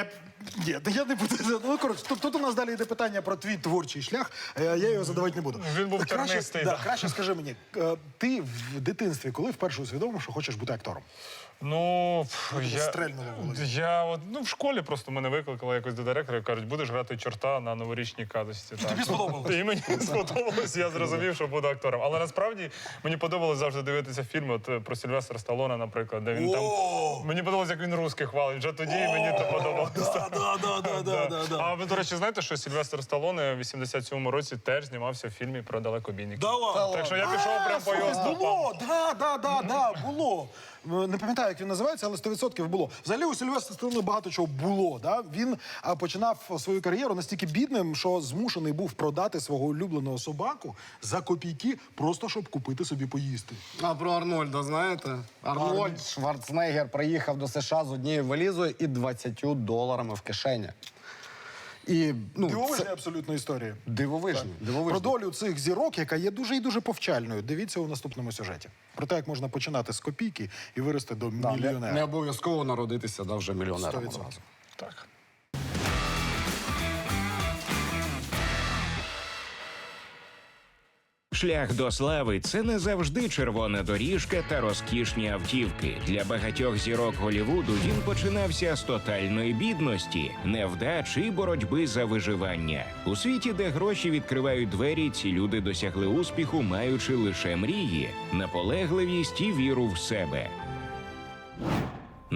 Е, ні, та я не буду. Ну, коротше, тут, тут у нас далі йде питання про твій творчий шлях. Е, я його задавати не буду. Він був тернистий, да, да. краще скажи мені, е, ти в дитинстві, коли вперше усвідомив, що хочеш бути актором? Ну, пф, я, стрельнуло в голові. я от, ну, в школі просто мене викликали якось до директора і кажуть, будеш грати чорта на новорічній казочці. І тобі сподобалось? І мені сподобалось, я зрозумів, що буду актором. Але насправді мені подобалось завжди дивитися фільми от, про Сільвестра Сталона, наприклад, де він там. Мені подобалось, як він русських хвалить. Вже тоді мені це подобалось. Да, да, да, да, да, да, да. А ви, до речі, знаєте, що Сільвестр Сталоне в 87-му році теж знімався в фільмі про далекобійників. Да ладно? Так що я пішов прямо по його стопам. Було, да, да, да, да, було. Не пам'ятаю, як він називається, але 100% було. Взагалі у Сильвестра Сталоне багато чого було. Да? Він починав свою кар'єру настільки бідним, що змушений був продати свого улюбленого собаку за копійки, просто щоб купити собі поїсти. А про Арнольда знаєте? Арнольд Шварценеггер приїхав до США з однією валізою і 20 доларами в кишені. І ну, Дивовижні це абсолютно історії. дивовижні. Про долю цих зірок, яка є дуже і дуже повчальною. Дивіться у наступному сюжеті. Про те, як можна починати з копійки і вирости до Да, мільйонера. не обов'язково народитися да, вже мільйонером. 100%. Так. Шлях до слави це не завжди червона доріжка та розкішні автівки. Для багатьох зірок Голівуду він починався з тотальної бідності, невдач і боротьби за виживання. У світі, де гроші відкривають двері, ці люди досягли успіху, маючи лише мрії, наполегливість і віру в себе.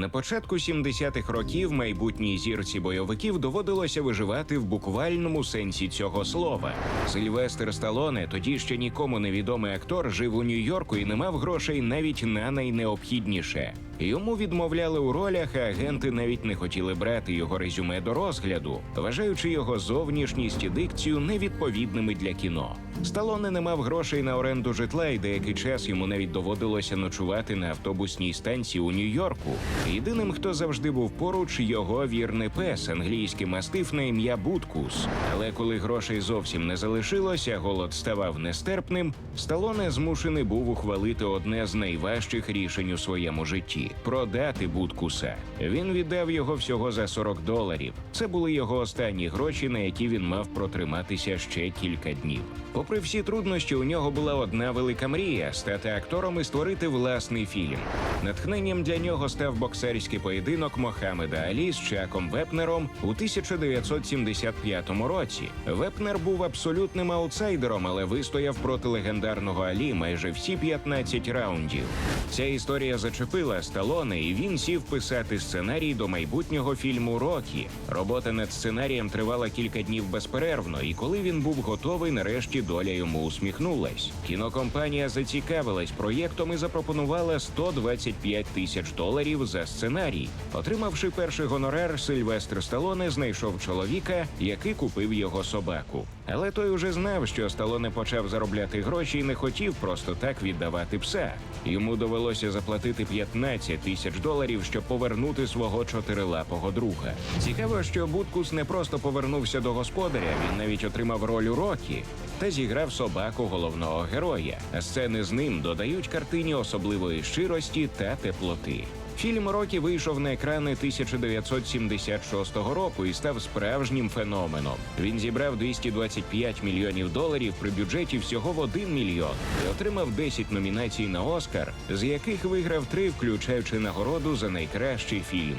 На початку 70-х років майбутній зірці бойовиків доводилося виживати в буквальному сенсі цього слова. Сильвестр Сталоне, тоді ще нікому невідомий актор, жив у Нью-Йорку і не мав грошей навіть на найнеобхідніше. Йому відмовляли у ролях, а агенти навіть не хотіли брати його резюме до розгляду, вважаючи його зовнішність і дикцію невідповідними для кіно. Сталоне не мав грошей на оренду житла, і деякий час йому навіть доводилося ночувати на автобусній станції у Нью-Йорку. Єдиним, хто завжди був поруч, його вірний пес, англійський мастиф на ім'я Буткус. Але коли грошей зовсім не залишилося, голод ставав нестерпним. Сталоне змушений був ухвалити одне з найважчих рішень у своєму житті продати Буткуса. Він віддав його всього за 40 доларів. Це були його останні гроші, на які він мав протриматися ще кілька днів. Попри всі труднощі, у нього була одна велика мрія стати актором і створити власний фільм. Натхненням для нього став боксерський поєдинок Мохамеда Алі з Чаком Вепнером у 1975 році. Вепнер був абсолютним аутсайдером, але вистояв проти легендарного Алі майже всі 15 раундів. Ця історія зачепила Сталоне, і він сів писати сценарій до майбутнього фільму Рокі. Робота над сценарієм тривала кілька днів безперервно, і коли він був готовий, нарешті доля йому усміхнулась. Кінокомпанія зацікавилась проєктом і запропонувала 125 тисяч доларів за сценарій. Отримавши перший гонорар, Сильвестр Сталоне знайшов чоловіка, який купив його собаку. Але той уже знав, що Сталоне почав заробляти гроші і не хотів просто так віддавати пса. Йому довелося заплатити 15 тисяч доларів, щоб повернути свого чотирилапого друга. Цікаво, що Буткус не просто повернувся до господаря, він навіть отримав роль у Рокі та зіграв собаку головного героя. Сцени з ним додають картині особливої щирості та теплоти. Фільм Рокі вийшов на екрани 1976 року і став справжнім феноменом. Він зібрав 225 мільйонів доларів при бюджеті всього в 1 мільйон і отримав 10 номінацій на Оскар, з яких виграв три, включаючи нагороду за найкращий фільм.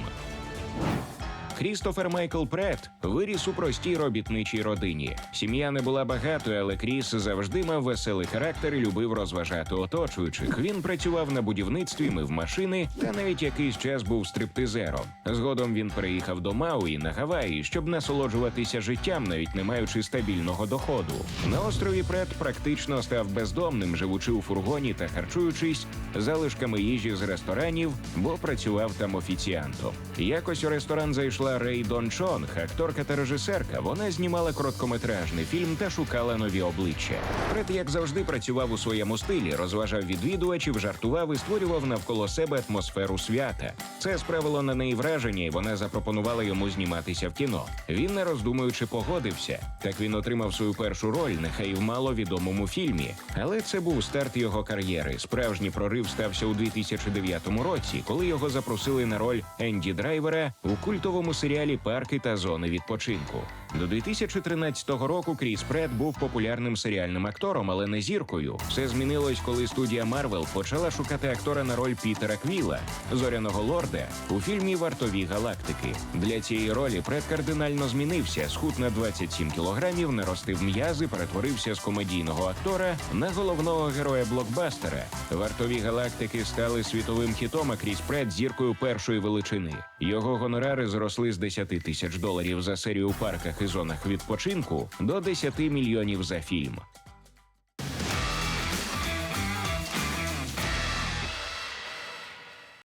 Крістофер Майкл Прет виріс у простій робітничій родині. Сім'я не була багатою, але Кріс завжди мав веселий характер і любив розважати оточуючих. Він працював на будівництві, мив машини та навіть якийсь час був стриптизером. Згодом він переїхав до Мауї на Гаваї, щоб насолоджуватися життям, навіть не маючи стабільного доходу. На острові Прет практично став бездомним, живучи у фургоні та харчуючись залишками їжі з ресторанів, бо працював там офіціантом. Якось у ресторан зайшла Рей Дон Чонг, акторка та режисерка. Вона знімала короткометражний фільм та шукала нові обличчя. Пред, як завжди, працював у своєму стилі, розважав відвідувачів, жартував і створював навколо себе атмосферу свята. Це справило на неї враження, і вона запропонувала йому зніматися в кіно. Він, не роздумуючи, погодився. Так він отримав свою першу роль, нехай і в маловідомому фільмі. Але це був старт його кар'єри. Справжній прорив стався у 2009 році, коли його запросили на роль Енді Драйвера у культовому серіалі Парки та зони відпочинку. До 2013 року Кріс Пред був популярним серіальним актором, але не зіркою. Все змінилось, коли студія Марвел почала шукати актора на роль Пітера Квіла, зоряного лорда у фільмі Вартові галактики. Для цієї ролі Пред кардинально змінився. Схуд на 27 кілограмів, наростив м'язи, перетворився з комедійного актора на головного героя блокбастера. Вартові галактики стали світовим хітом, а Кріс Пред зіркою першої величини. Його гонорари зросли з 10 тисяч доларів за серію у парках зонах відпочинку до 10 мільйонів за фільм.